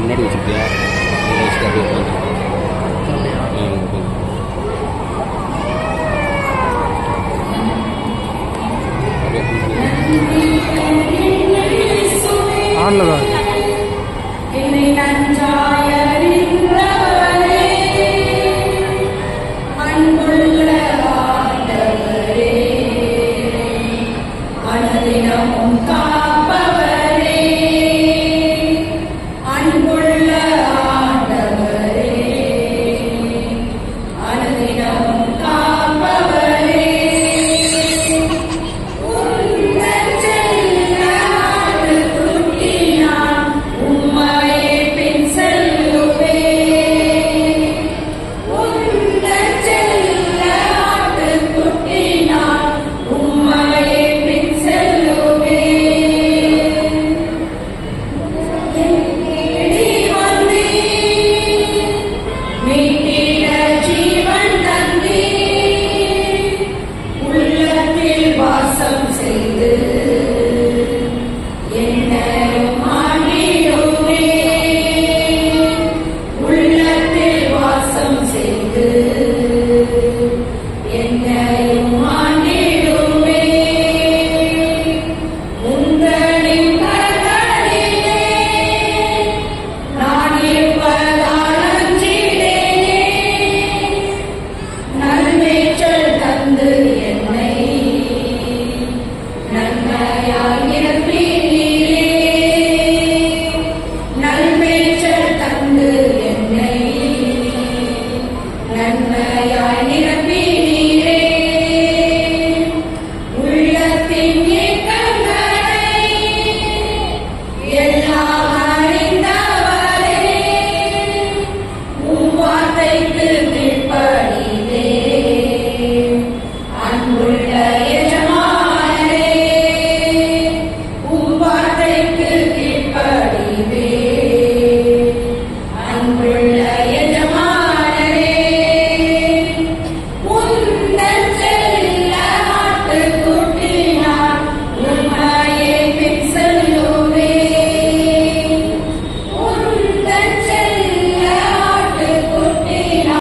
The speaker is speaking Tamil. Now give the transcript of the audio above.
முன்னாடி வச்சுருக்கியா வச்சுட்டு அப்படியே உட்காந்துருக்கேன் ஆனில் தான் മഴയാൽ നിറപ്പിലേ